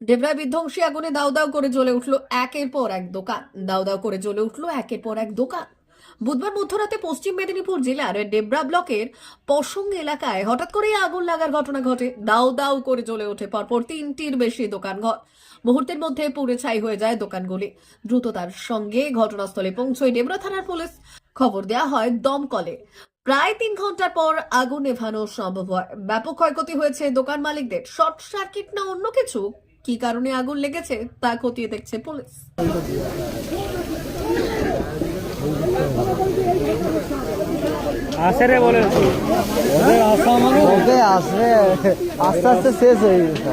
ডেবরায় বিধ্বংসী আগুনে দাউ দাউ করে জ্বলে উঠল একের পর এক দোকান। দাউ দাউ করে জ্বলে উঠল একের পর এক দোকান। বুধবার মধ্যরাতে পশ্চিম মেদিনীপুর জেলার ডেবরা ব্লকের পশং এলাকায় হঠাৎ করেই আগুন লাগার ঘটনা ঘটে। দাউ দাউ করে জ্বলে ওঠে পরপর তিনটির বেশি দোকানঘর মুহূর্তের মধ্যে পুড়ে ছাই হয়ে যায় দোকানগুলি। দ্রুততার সঙ্গে ঘটনাস্থলে পৌঁছয় ডেবরা থানার পুলিশ। খবর দেওয়া হয় দমকলে। প্রায় তিন ঘণ্টার পর আগুন নেভানো সম্ভব হয়। ব্যাপক ক্ষয়ক্ষতি হয়েছে দোকান মালিকদের। শর্ট সার্কিট না অন্য কিছু? কি কারণে আগুন লেগেছে তা খতিয়ে দেখছে পুলিশ। আসে রে বলে। ওকে আসবে আস্তে আস্তে শেষ হয়ে গেছে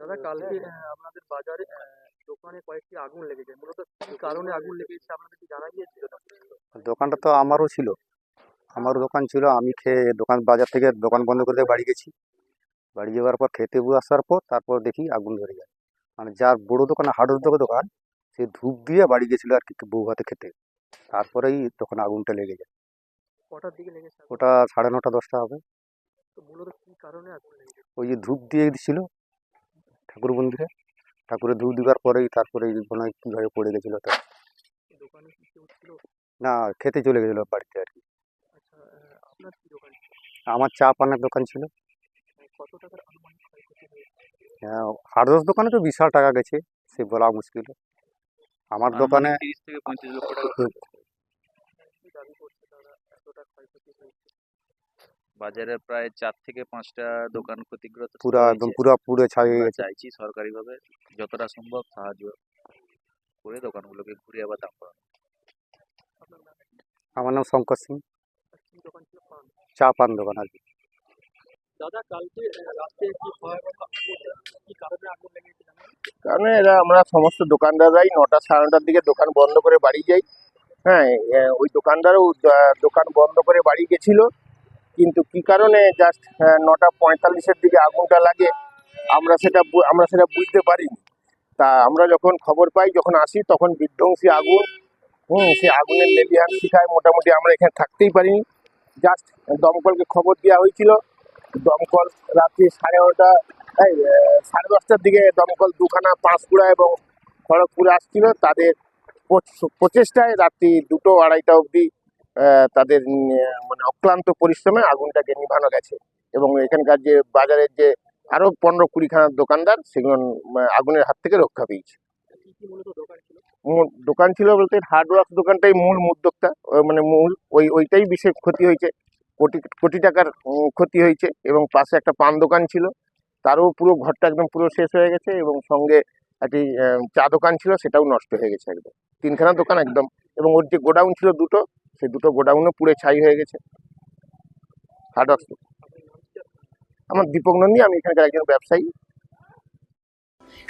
দাদা, কালকে আপনাদের বাজারে দোকানে কয়েকটি আগুন লেগেছে। মূলত কি কারণে আগুন লেগেছে আপনাদের কি জানা গিয়েছিল দোকানটা তো আমারও ছিল। আমারও দোকান ছিল। আমি খেয়ে দোকান, বাজার থেকে দোকান বন্ধ করে বাড়ি গেছি। বাড়ি যাওয়ার পর, খেতে বসে আসার পর, তারপর দেখি আগুন ধরে যায় মানে যার বড় দোকান হার্ডওয়ার দোকান, সে ধূপ দিয়ে বাড়ি গেছিল আর কি, বউ হাতে খেতে। তারপরেই তখন আগুনটা লেগে যায়। কটার দিকে লেগেছে ওটা সাড়ে নটা দশটা হবে। তো মূলত কি কারণে আগুন লেগেছে? ওই যে ধূপ দিয়ে দিছিল ঠাকুর মন্দিরে। ঠাকুরের ধূপ দেওয়ার পরেই তারপরে মনে হয় কীভাবে পড়ে গেছিল তো দোকানে কি কেউ ছিল? না খেতে চলে গেছিল বাড়িতে আর কি। আচ্ছা আহ, আপনার কি দোকান আমার চা পানের দোকান ছিল। আহ, কত টাকার আনুমানিক ক্ষয়ক্ষতি হয়েছে? হ্যাঁ হার্ডওয়ার দোকানে তো বিশাল টাকা গেছে সে বলা মুশকিল। আমার দোকানে তিরিশ থেকে পঁয়ত্রিশ লক্ষ টাকা কি দাবি করছে তারা এতটা ক্ষয়ক্ষতি হয়েছে বাজারে প্রায় চার থেকে পাঁচটা দোকান ক্ষতিগ্রস্ত পুরা একদম। পুরা পুরো ছাই হয়ে আমরা গেছে। চাইছি সরকারিভাবে যতটা সম্ভব সাহায্য করে দোকানগুলোকে ঘুরে আবার দাম করানো আমার নাম শঙ্কর সিং। চা পান দোকান আর কি। দাদা কালকে রাতে কি কি কারণে আগুন লেগেছে কারণ এরা আমরা সমস্ত দোকানদাররাই নটা সাড়ে নটার দিকে দোকান বন্ধ করে বাড়ি যাই। হ্যাঁ ওই দোকানদারও দোকান বন্ধ করে বাড়ি গেছিল। কিন্তু কি কারণে জাস্ট নটা পঁয়তাল্লিশের দিকে আগুনটা লাগে আমরা সেটা আমরা সেটা বুঝতে পারিনি। তা আমরা যখন খবর পাই যখন আসি তখন বিধ্বংসী আগুন হুম সেই আগুনের লেলিহান শিখায়। মোটামুটি আমরা এখানে থাকতেই পারিনি। জাস্ট দমকলকে খবর দেওয়া হয়েছিল। দমকল রাত্রি সাড়ে নটা এই, সাড়ে দশটার দিকে দমকল দুখানা পাঁশকুড়া এবং খড়গপুরে আসছিল। তাদের প্রচেষ্টায় রাত্রি দুটো আড়াইটা অবধি তাদের মানে অক্লান্ত পরিশ্রমে আগুনটাকে নিভানো গেছে। এবং এখানকার যে বাজারের যে আরও পনেরো কুড়িখানা দোকানদার, সেগুলো আগুনের হাত থেকে রক্ষা পেয়েছে। দোকান ছিল বলতে হার্ডওয়ার্ক দোকানটাই মূল উদ্যোক্তা মানে মূল, ওই, ওইটাই বিশেষ ক্ষতি হয়েছে। কোটি কোটি টাকার ক্ষতি হয়েছে। এবং পাশে একটা পান দোকান ছিল। তারও পুরো ঘরটা একদম পুরো শেষ হয়ে গেছে এবং সঙ্গে একটি চা দোকান ছিল, সেটাও নষ্ট হয়ে গেছে একদম। তিনখানা দোকান একদম। এবং ওর যে গোডাউন ছিল দুটো, সেই দুটো গোডাউনও পুরে ছাই হয়ে গেছে। হার্ডওয়ার্ক আমার দীপক নন্দী, আমি এখানকার একজন ব্যবসায়ী।